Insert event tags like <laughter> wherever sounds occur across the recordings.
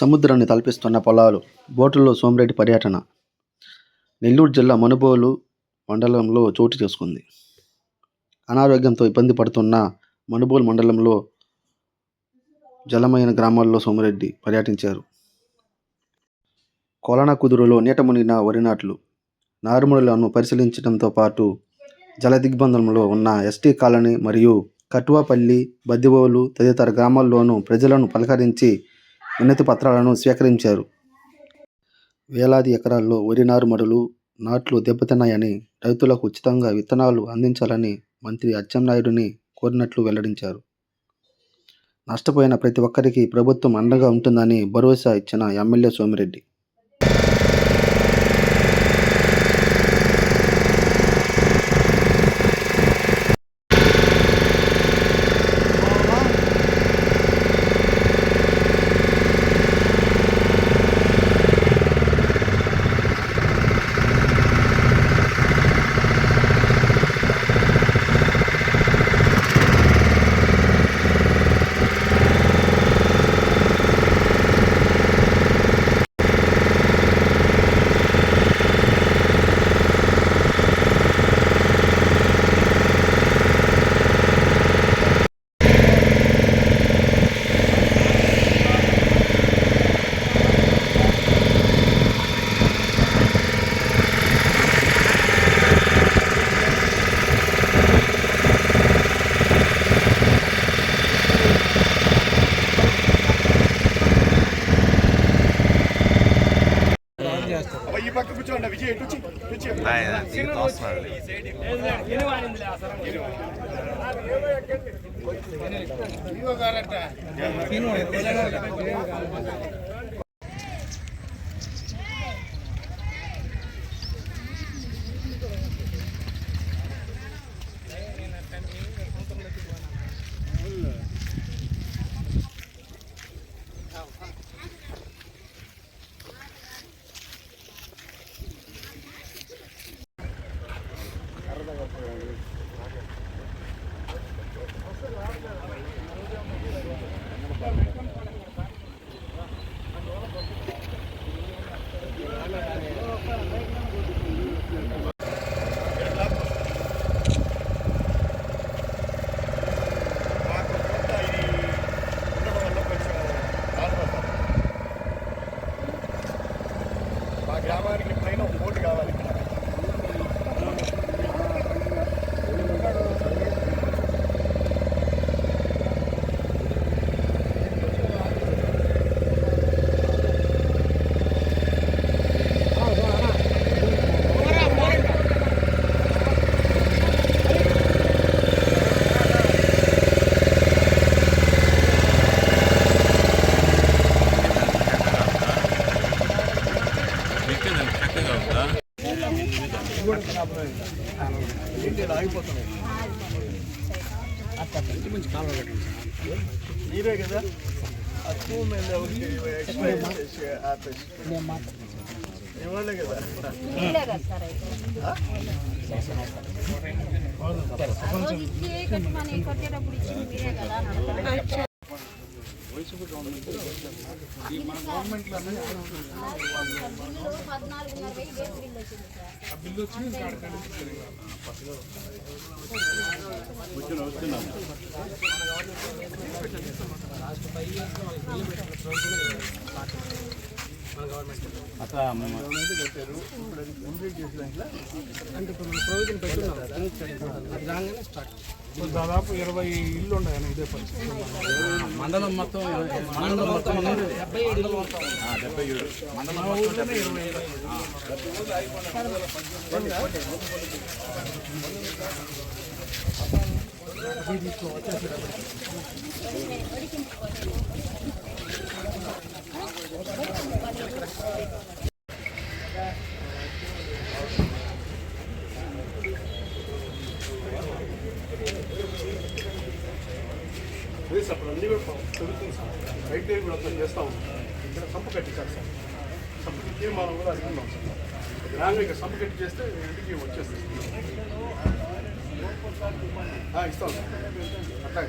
సముద్రాన్ని తలపిస్తున్న పొలాలు బోటుల్లో సోమిరెడ్డి పర్యటన. నెల్లూరు జిల్లా మనుబోలు మండలంలో చోటు చేసుకుంది. అనారోగ్యంతో ఇబ్బంది పడుతున్న మనుబోలు మండలంలో జలమైన గ్రామాల్లో సోమిరెడ్డి పర్యటించారు. కొలన కుదురులో నీట మునిగిన వరి నాట్లు నారుమడులను పరిశీలించడంతో పాటు జల దిగ్బంధంలో ఉన్న ఎస్టీ కాలనీ మరియు కటువాపల్లి బద్దివోలు తదితర గ్రామాల్లోనూ ప్రజలను పలకరించి వినతి పత్రాలను స్వీకరించారు. వేలాది ఎకరాల్లో వరి నారుమడులు నాట్లు దెబ్బతిన్నాయని రైతులకు ఉచితంగా విత్తనాలు అందించాలని మంత్రి అచ్చెన్నాయుడిని కోరినట్లు వెల్లడించారు. నష్టపోయిన ప్రతి ఒక్కరికి ప్రభుత్వం అండగా ఉంటుందని భరోసా ఇచ్చిన ఎమ్మెల్యే సోమిరెడ్డి. కూర్చోండి విజయ్ ఇటు వచ్చి, వచ్చి. woman that we, we expected she happened. You want to look at that? अच्छा కట్టేటప్పుడు ఇచ్చింది మీరే కదా అని అడగాలి. బిల్లు పద్నాలుగున్నర వెయ్యి బేస్ బిల్లు వచ్చింది స్టార్ట్ దాదాపు ఇరవై ఇల్లు ఉన్నాయి ఇదే పరిస్థితి. మండలం మొత్తం మండలం మొత్తం డెబ్బై ఏడు. మండలం మొత్తం ఇరవై ఏడు లేదు సార్ అప్పుడు అన్నీ కూడా జరుగుతుంది సార్ ప్రయత్నం చేస్తూ. ఉన్నాం ఇక్కడ సంపు కట్టించారు సార్ సంపు తీర్మానం కూడా అది సార్ గ్రామం ఇక్కడ సంపు కట్టి చేస్తే ఇంటికి వచ్చేస్తుంది ఆ, ఇస్తాం. సార్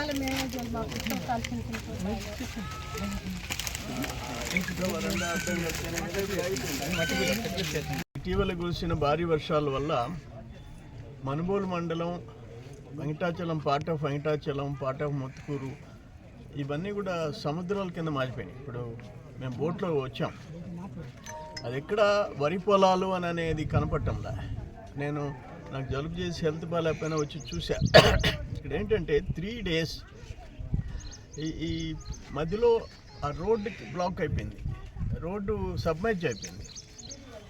పుస్తకాలు మేమే దిగాలి మాకు ఇష్టం ఇటీవల కురిసిన భారీ వర్షాల వల్ల మనుబోలు మండలం Venkatachalam part of Venkatachalam part of Muthukuru ఇవన్నీ కూడా సముద్రాల కింద మారిపోయినాయి. ఇప్పుడు మేము బోట్లో వచ్చాం. అది ఎక్కడ వరి పొలాలు అని అనేది కనపట్టంలా నేను నాకు జలుబు చేసి హెల్త్ బాగాలేకపోయినా వచ్చి చూసా. ఇక్కడ ఏంటంటే త్రీ డేస్ ఈ ఈ మధ్యలో ఆ రోడ్డుకి బ్లాక్ అయిపోయింది. రోడ్డు సబ్మర్జ్ అయిపోయింది.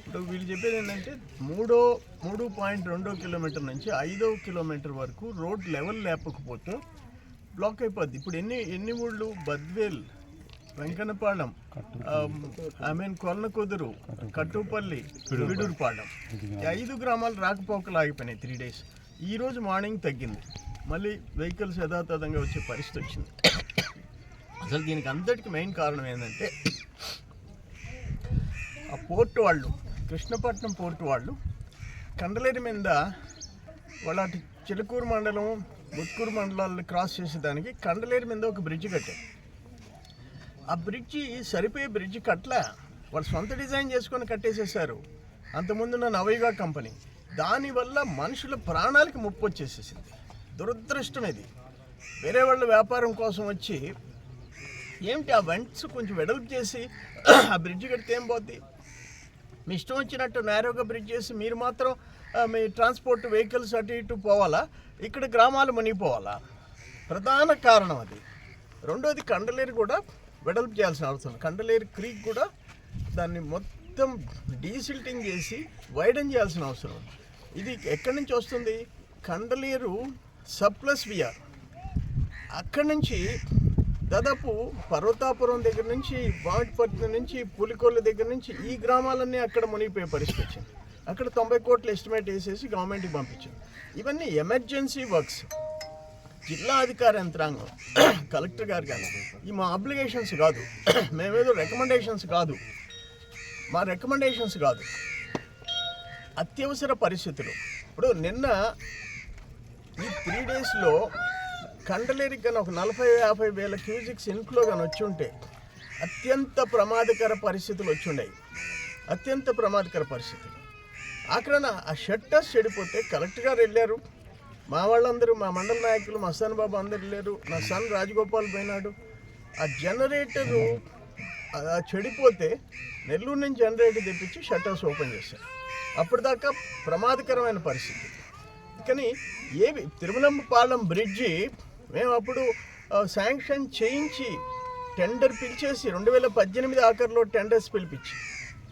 ఇప్పుడు వీళ్ళు చెప్పేది ఏంటంటే మూడో మూడు పాయింట్ రెండో కిలోమీటర్ నుంచి ఐదో కిలోమీటర్ వరకు రోడ్ లెవెల్ లేపకపోతే బ్లాక్ అయిపోద్ది. ఇప్పుడు ఎన్ని ఎన్ని ఊళ్ళు? Badvel Venkannapalem I mean Kolanakuduru Kattupalli విడూరుపాలెం ఐదు గ్రామాలు రాకపోకలు ఆగిపోయినాయి త్రీ డేస్ ఈ రోజు మార్నింగ్ తగ్గింది. మళ్ళీ వెహికల్స్ యథాతథంగా వచ్చే పరిస్థితి వచ్చింది. అసలు దీనికి అంతటికి మెయిన్ కారణం ఏంటంటే ఆ పోర్ట్ వాళ్ళు కృష్ణపట్నం పోర్ట్ వాళ్ళు కండలేరు మీద వాళ్ళ అటు చిలుకూరు మండలం ముత్కూరు మండలాలను క్రాస్ చేసేదానికి కండలేరు మీద ఒక బ్రిడ్జ్ కట్టారు. ఆ బ్రిడ్జి సరిపోయే బ్రిడ్జ్ కట్టలే వాళ్ళు సొంత డిజైన్ చేసుకొని కట్టేసేసారు అంతకుముందున్న నవయుగా కంపెనీ. దానివల్ల మనుషుల ప్రాణాలకి ముప్పు వచ్చేసేసింది. దురదృష్టం ఇది. వేరే వాళ్ళ వ్యాపారం కోసం వచ్చి ఏమిటి ఆ వెంట్స్ కొంచెం వెడల్పు చేసి ఆ బ్రిడ్జ్ కడితే ఏం పోద్ది? మీ ఇష్టం వచ్చినట్టు నేరోగా బ్రిడ్జ్ చేసి మీరు మాత్రం మీ ట్రాన్స్పోర్ట్ వెహికల్స్ అటు ఇటు పోవాలా? ఇక్కడ గ్రామాలు మునిగిపోవాలా? ప్రధాన కారణం అది. రెండోది కండలేరు కూడా వెడల్పు చేయాల్సిన అవసరం కండలేరు క్రీక్ కూడా దాన్ని మొత్తం డీసిల్టింగ్ చేసి వైడన్ చేయాల్సిన అవసరం ఇది ఎక్కడి నుంచి వస్తుంది? కండలేరు సప్లస్ విఆర్ అక్కడి నుంచి దాదాపు పర్వతాపురం దగ్గర నుంచి బావిటిపట్నం నుంచి పులికొల్ల దగ్గర నుంచి ఈ గ్రామాలన్నీ అక్కడ మునిగిపోయే పరిస్థితి వచ్చింది. అక్కడ తొంభై కోట్లు ఎస్టిమేట్ వేసేసి గవర్నమెంట్కి పంపించింది. ఇవన్నీ ఎమర్జెన్సీ వర్క్స్ జిల్లా అధికార యంత్రాంగం కలెక్టర్ గారు కానీ ఈ మా అప్లికేషన్స్ కాదు. మేమేదో రికమెండేషన్స్ కాదు. మా రికమెండేషన్స్ కాదు. అత్యవసర పరిస్థితులు. ఇప్పుడు నిన్న ఈ త్రీ డేస్లో కండలేరికి కానీ ఒక నలభై యాభై వేల క్యూజిక్స్ ఇన్ఫ్లో కానీ వచ్చి ఉంటే అత్యంత ప్రమాదకర పరిస్థితులు వచ్చి ఉండేవి అత్యంత ప్రమాదకర పరిస్థితులు. అక్కడ ఆ షట్టర్స్ చెడిపోతే కలెక్టర్ గారు వెళ్ళారు. మా వాళ్ళందరూ మా మండల నాయకులు మా సన్ బాబు అందరు లేరు. నా సన్ రాజగోపాల్ పోయినాడు. ఆ జనరేటరు చెడిపోతే నెల్లూరు నుంచి జనరేటర్ తెప్పించి షట్టర్స్ ఓపెన్ చేశారు. అప్పటిదాకా ప్రమాదకరమైన పరిస్థితి. కానీ ఏవి తిరుమలంపాలెం బ్రిడ్జి మేము అప్పుడు శాంక్షన్ చేయించి టెండర్ పిలిచేసి రెండు వేల పద్దెనిమిది ఆఖరిలో టెండర్స్ పిలిపించి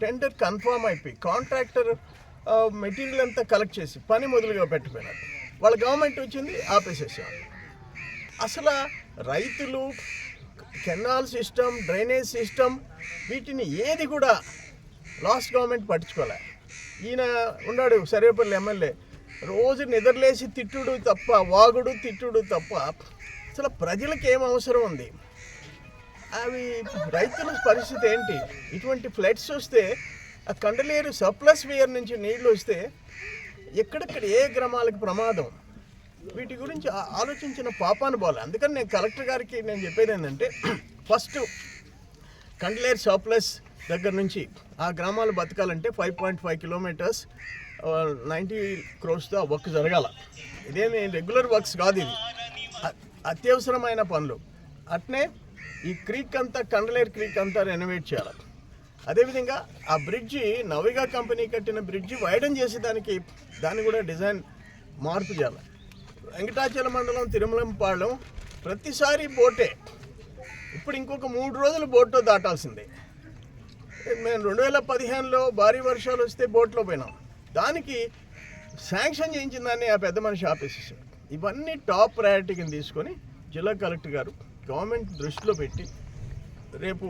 టెండర్ కన్ఫామ్ అయిపోయి కాంట్రాక్టర్ మెటీరియల్ అంతా కలెక్ట్ చేసి పని మొదలుగా పెట్టిపోయినాడు వాళ్ళ గవర్నమెంట్ వచ్చింది ఆపేసేసేవాళ్ళు అసలు రైతులు కెనాల్ సిస్టమ్ డ్రైనేజ్ సిస్టమ్ వీటిని ఏది కూడా లాస్ట్ గవర్నమెంట్ పట్టించుకోలే. ఈయన ఉన్నాడు సర్వేపల్లి ఎమ్మెల్యే. రోజు నిద్రలేసి తిట్టుడు తప్ప వాగుడు తిట్టుడు తప్ప అసలు ప్రజలకు ఏం అవసరం ఉంది? అవి రైతుల పరిస్థితి ఏంటి? ఇటువంటి ఫ్లడ్స్ వస్తే ఆ కండలేరు సప్లస్ వేయర్ నుంచి నీళ్ళు వస్తే ఎక్కడెక్కడ ఏ గ్రామాలకు ప్రమాదం? వీటి గురించి ఆ- ఆలోచించిన పాపాను పోలే అందుకని నేను కలెక్టర్ గారికి నేను చెప్పేది ఏంటంటే ఫస్ట్ కండ్లేర్ షాప్లెస్ దగ్గర నుంచి ఆ గ్రామాలు బతకాలంటే five point five kilometres ninety క్రోర్స్తో work జరగాల. ఇదేమి రెగ్యులర్ వర్క్స్ కాదు ఇది. అత్యవసరమైన పనులు. అట్నే ఈ క్రీక్ అంతా కండలేరు క్రీక్ అంతా రెనోవేట్ చేయాలి. అదేవిధంగా ఆ బ్రిడ్జి నవిగా కంపెనీ కట్టిన బ్రిడ్జి వైడన్ చేసేదానికి దాన్ని కూడా డిజైన్ మార్పు చేయాలి. వెంకటాచల మండలం తిరుమలంపాళెం ప్రతిసారి బోటే. ఇప్పుడు ఇంకొక మూడు రోజులు బోట్లో దాటాల్సిందే. మేము రెండు వేల పదిహేనులో భారీ వర్షాలు వస్తే బోట్లో పోయినాం. దానికి శాంక్షన్ చేయించిన దాన్ని ఆ పెద్ద మనిషి ఆపేసేసాడు. ఇవన్నీ టాప్ ప్రయారిటీ కింద తీసుకొని జిల్లా కలెక్టర్ గారు గవర్నమెంట్ దృష్టిలో పెట్టి రేపు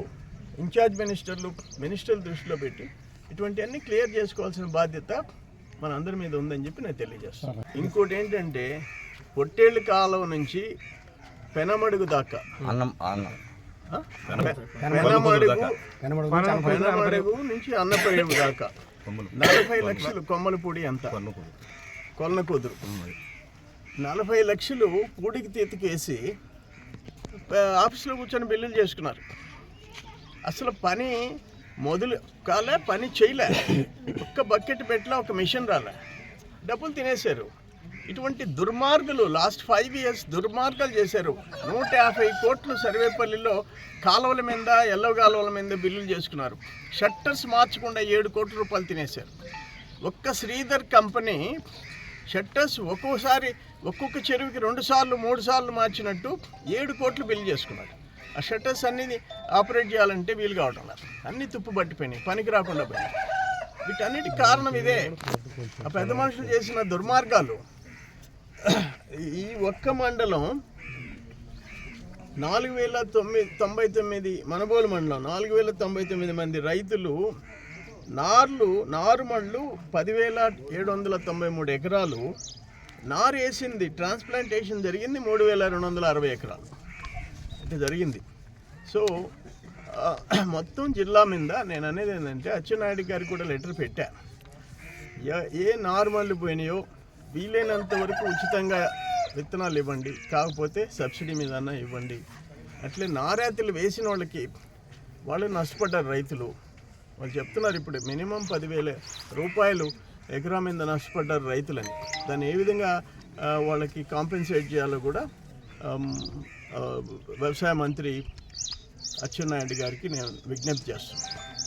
ఇన్ఛార్జ్ మినిస్టర్లు మినిస్టర్ల దృష్టిలో పెట్టి ఇటువంటివన్నీ క్లియర్ చేసుకోవాల్సిన బాధ్యత మన అందరి మీద ఉందని చెప్పి నేను తెలియజేస్తాను. ఇంకోటి ఏంటంటే పొట్టేళ్ళు కాలువ నుంచి పెనమడుగు దాకా. అన్నం అన్నం? పెనమడుగు నుంచి అన్నపేరు దాకా. నలభై లక్షలు కొమ్మలపూడి అంత. కొలన కుదురు నలభై లక్షలు పూడికి తీతికేసి ఆఫీస్లో కూర్చొని బిల్లులు చేసుకున్నారు. అసలు పని మొదలు కాలే పని చేయలే. ఒక్క బకెట్ పెట్టలే ఒక మిషన్ రాలే. డబ్బులు తినేశారు. ఇటువంటి దుర్మార్గులు లాస్ట్ ఫైవ్ ఇయర్స్ దుర్మార్గాలు చేశారు. నూట యాభై కోట్లు సర్వేపల్లిలో కాలువల మీద ఎల్లవ కాలువల మీద బిల్లులు చేసుకున్నారు. షట్టర్స్ మార్చకుండా ఏడు కోట్ల రూపాయలు తినేశారు. ఒక్క శ్రీధర్ కంపెనీ షట్టర్స్ ఒక్కోసారి ఒక్కొక్క చెరువుకి రెండు సార్లు మూడు సార్లు మార్చినట్టు ఏడు కోట్లు బిల్లు చేసుకున్నారు. ఆ షట్టర్స్ అన్నీ ఆపరేట్ చేయాలంటే వీలు కావడం లేదు. అన్ని తుప్పు పట్టిపోయినాయి పనికి రాకుండా పోయినాయి. వీటన్నిటికి కారణం ఇదే. ఆ పెద్ద మనుషులు చేసిన దుర్మార్గాలు. ఈ ఒక్క మండలం నాలుగు వేల తొమ్మిది తొంభై తొమ్మిది మనబోలు మండలం నాలుగు వేల తొంభై తొమ్మిది మంది రైతులు నార్లు నారుమళ్ళు పదివేల ఏడు వందల తొంభై మూడు ఎకరాలు నారు వేసింది ట్రాన్స్ప్లాంటేషన్ జరిగింది మూడు వేల రెండు వందల అరవై ఎకరాలు. జరిగింది. సో <clears throat> మొత్తం జిల్లా మీద నేను అనేది ఏంటంటే అచ్చెన్నాయుడు గారికి కూడా లెటర్ పెట్టా. ఏ- ఏ నార్మల్ పోయినాయో వీలైనంత వరకు ఉచితంగా విత్తనాలు ఇవ్వండి కాకపోతే సబ్సిడీ మీద ఇవ్వండి. అట్లే నారాతులు వేసిన వాళ్ళకి వాళ్ళు నష్టపడ్డారు రైతులు. వాళ్ళు చెప్తున్నారు ఇప్పుడు మినిమం పదివేల రూపాయలు ఎకరా మీద నష్టపడ్డారు రైతులని. దాన్ని ఏ విధంగా వాళ్ళకి కాంపెన్సేట్ చేయాలో కూడా వ్యవసాయ మంత్రి అచ్చెన్నాయుడు గారికి నేను విజ్ఞప్తి చేస్తున్నాను.